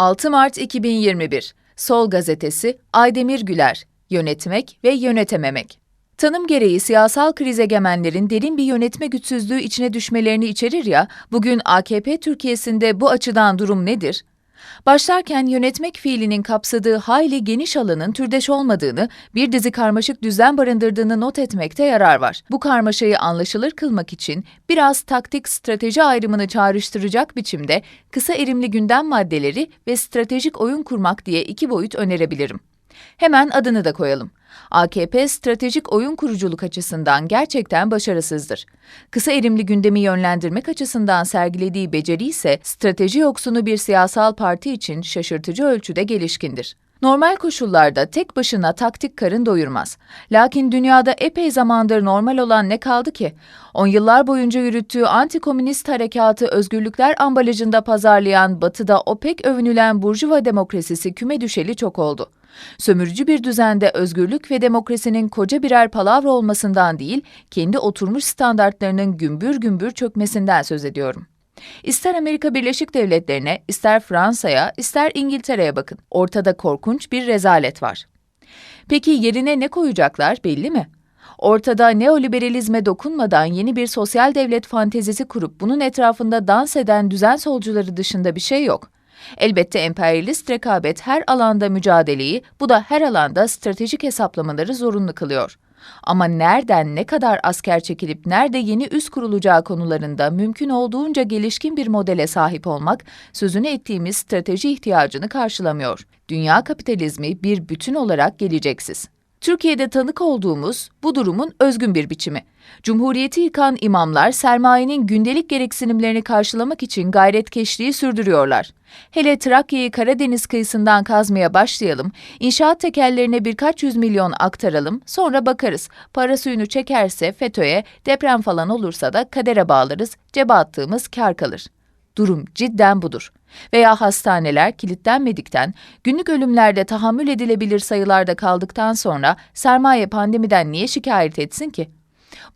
6 Mart 2021 Sol Gazetesi Aydemir Güler Yönetmek ve Yönetememek Tanım gereği siyasal kriz egemenlerin derin bir yönetme güçsüzlüğü içine düşmelerini içerir ya, bugün AKP Türkiye'sinde bu açıdan durum nedir? Başlarken yönetmek fiilinin kapsadığı hayli geniş alanın türdeş olmadığını, bir dizi karmaşık düzen barındırdığını not etmekte yarar var. Bu karmaşayı anlaşılır kılmak için biraz taktik strateji ayrımını çağrıştıracak biçimde kısa erimli gündem maddeleri ve stratejik oyun kurmak diye iki boyut önerebilirim. Hemen adını da koyalım. AKP stratejik oyun kuruculuk açısından gerçekten başarısızdır. Kısa erimli gündemi yönlendirmek açısından sergilediği beceri ise strateji yoksunu bir siyasal parti için şaşırtıcı ölçüde gelişkindir. Normal koşullarda tek başına taktik karın doyurmaz. Lakin dünyada epey zamandır normal olan ne kaldı ki? On yıllar boyunca yürüttüğü anti-komünist harekatı özgürlükler ambalajında pazarlayan batıda o pek övünülen burjuva demokrasisi küme düşeli çok oldu. Sömürücü bir düzende özgürlük ve demokrasinin koca birer palavra olmasından değil, kendi oturmuş standartlarının gümbür gümbür çökmesinden söz ediyorum. İster Amerika Birleşik Devletleri'ne, ister Fransa'ya, ister İngiltere'ye bakın. Ortada korkunç bir rezalet var. Peki yerine ne koyacaklar belli mi? Ortada neoliberalizme dokunmadan yeni bir sosyal devlet fantezisi kurup bunun etrafında dans eden düzen solcuları dışında bir şey yok. Elbette emperyalist rekabet her alanda mücadeleyi, bu da her alanda stratejik hesaplamaları zorunlu kılıyor. Ama nereden ne kadar asker çekilip nerede yeni üs kurulacağı konularında mümkün olduğunca gelişkin bir modele sahip olmak, sözünü ettiğimiz strateji ihtiyacını karşılamıyor. Dünya kapitalizmi bir bütün olarak geleceksiz. Türkiye'de tanık olduğumuz bu durumun özgün bir biçimi. Cumhuriyeti yıkan imamlar sermayenin gündelik gereksinimlerini karşılamak için gayretkeşliği sürdürüyorlar. Hele Trakya'yı Karadeniz kıyısından kazmaya başlayalım, inşaat tekerlerine birkaç yüz milyon aktaralım, sonra bakarız. Para suyunu çekerse FETÖ'ye, deprem falan olursa da kadere bağlarız, cebe attığımız kar kalır. Durum cidden budur. Veya hastaneler kilitlenmedikten, günlük ölümlerde tahammül edilebilir sayılarda kaldıktan sonra sermaye pandemiden niye şikayet etsin ki?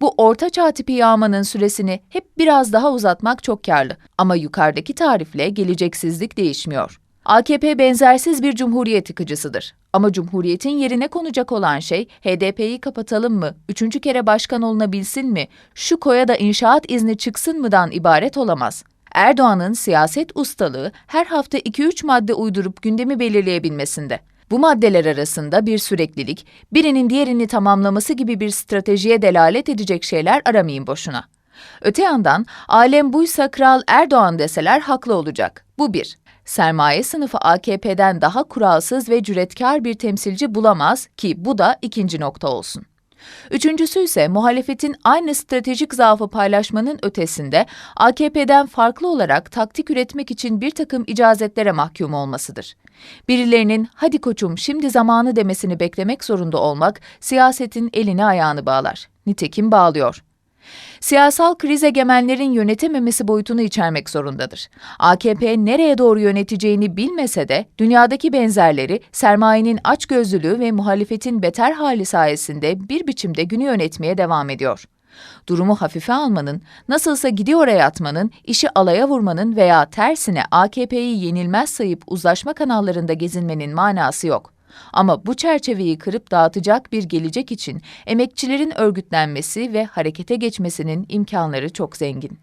Bu orta çağ tipi yağmanın süresini hep biraz daha uzatmak çok karlı. Ama yukarıdaki tarifle geleceksizlik değişmiyor. AKP benzersiz bir cumhuriyet yıkıcısıdır. Ama cumhuriyetin yerine konacak olan şey HDP'yi kapatalım mı, üçüncü kere başkan olunabilsin mi, şu koya da inşaat izni çıksın mıdan ibaret olamaz. Erdoğan'ın siyaset ustalığı her hafta 2-3 madde uydurup gündemi belirleyebilmesinde. Bu maddeler arasında bir süreklilik, birinin diğerini tamamlaması gibi bir stratejiye delalet edecek şeyler aramayın boşuna. Öte yandan alem buysa Kral Erdoğan deseler haklı olacak. Bu bir. Sermaye sınıfı AKP'den daha kuralsız ve cüretkar bir temsilci bulamaz ki bu da ikinci nokta olsun. Üçüncüsü ise muhalefetin aynı stratejik zaafı paylaşmanın ötesinde AKP'den farklı olarak taktik üretmek için bir takım icazetlere mahkum olmasıdır. Birilerinin hadi koçum şimdi zamanı demesini beklemek zorunda olmak siyasetin elini ayağını bağlar. Nitekim bağlıyor. Siyasal kriz egemenlerin yönetememesi boyutunu içermek zorundadır. AKP nereye doğru yöneteceğini bilmese de dünyadaki benzerleri sermayenin açgözlülüğü ve muhalefetin beter hali sayesinde bir biçimde günü yönetmeye devam ediyor. Durumu hafife almanın, nasılsa gidiyor atmanın, işi alaya vurmanın veya tersine AKP'yi yenilmez sayıp uzlaşma kanallarında gezinmenin manası yok. Ama bu çerçeveyi kırıp dağıtacak bir gelecek için emekçilerin örgütlenmesi ve harekete geçmesinin imkanları çok zengin.